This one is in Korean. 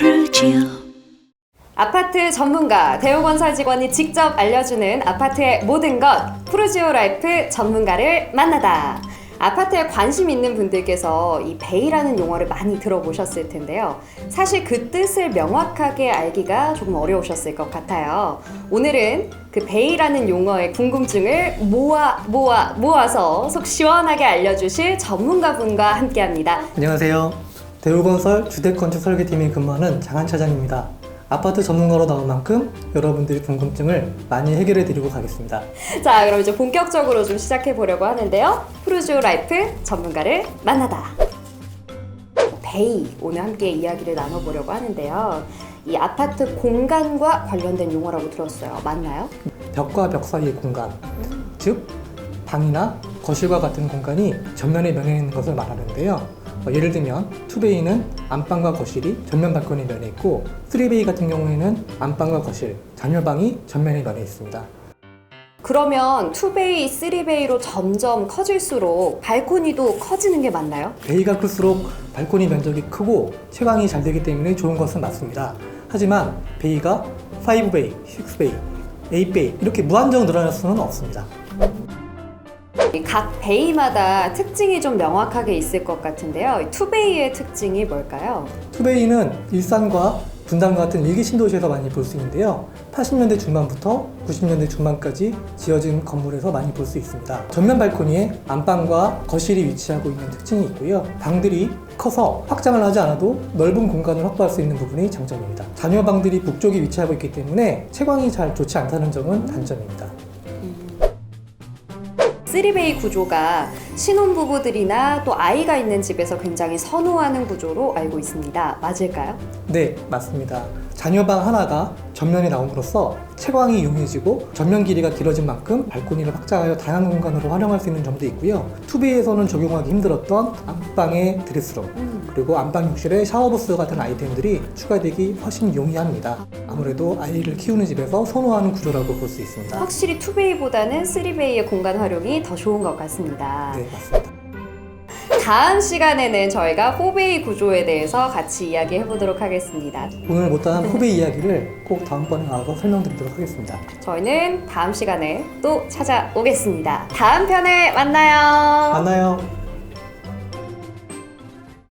프루지오 아파트 전문가 대우건설 직원이 직접 알려주는 아파트의 모든 것 프루지오 라이프 전문가를 만나다. 아파트에 관심 있는 분들께서 이 베이라는 용어를 많이 들어보셨을 텐데요. 사실 그 뜻을 명확하게 알기가 조금 어려우셨을 것 같아요. 오늘은 그 베이라는 용어의 궁금증을 모아 모아 모아서 속 시원하게 알려주실 전문가분과 함께합니다. 안녕하세요. 대우건설 주택건축 설계팀에 근무하는 장한 차장입니다. 아파트 전문가로 나온 만큼 여러분들의 궁금증을 많이 해결해 드리고 가겠습니다. 자, 그럼 이제 본격적으로 좀 시작해 보려고 하는데요. 프루지오 라이프 전문가를 만나다. 베이 오늘 함께 이야기를 나눠보려고 하는데요. 이 아파트 공간과 관련된 용어라고 들었어요. 맞나요? 벽과 벽 사이의 공간, 즉 방이나 거실과 같은 공간이 전면에 면해 있는 것을 말하는데요. 어, 예를 들면 투베이는 안방과 거실이 전면 발코니 면에 있고 쓰리베이 같은 경우에는 안방과 거실, 자녀방이 전면에 면해 있습니다. 그러면 투베이, 쓰리베이로 점점 커질수록 발코니도 커지는 게 맞나요? 베이가 클수록 발코니 면적이 크고 채광이 잘 되기 때문에 좋은 것은 맞습니다. 하지만 베이가 5베이, 6베이, 8베이 이렇게 무한정 늘어날 수는 없습니다. 이각 베이마다 특징이 좀 명확하게 있을 것 같은데요. 이 투베이의 특징이 뭘까요? 투베이는 일산과 분당 같은 일기 신도시에서 많이 볼 수 있는데요. 80년대 중반부터 90년대 중반까지 지어진 건물에서 많이 볼 수 있습니다. 전면 발코니에 안방과 거실이 위치하고 있는 특징이 있고요. 방들이 커서 확장을 하지 않아도 넓은 공간을 확보할 수 있는 부분이 장점입니다. 자녀 방들이 북쪽에 위치하고 있기 때문에 채광이 잘 좋지 않다는 점은 단점입니다. 쓰리베이 구조가 신혼부부들이나 또 아이가 있는 집에서 굉장히 선호하는 구조로 알고 있습니다. 맞을까요? 네, 맞습니다. 자녀방 하나가 전면에 나옴으로써 채광이 용이해지고 전면 길이가 길어진 만큼 발코니를 확장하여 다양한 공간으로 활용할 수 있는 점도 있고요. 투베이에서는 적용하기 힘들었던 안방의 드레스룸 그리고 안방 욕실에 샤워부스 같은 아이템들이 추가되기 훨씬 용이합니다. 아무래도 아이를 키우는 집에서 선호하는 구조라고 볼 수 있습니다. 확실히 투베이보다는 쓰리베이의 공간 활용이 더 좋은 것 같습니다. 네, 맞습니다. 다음 시간에는 저희가 4베이 구조에 대해서 같이 이야기해 보도록 하겠습니다. 오늘 못다한 후배 이야기를 꼭 다음번에 나와서 설명드리도록 하겠습니다. 저희는 다음 시간에 또 찾아오겠습니다. 다음 편에 만나요. 만나요.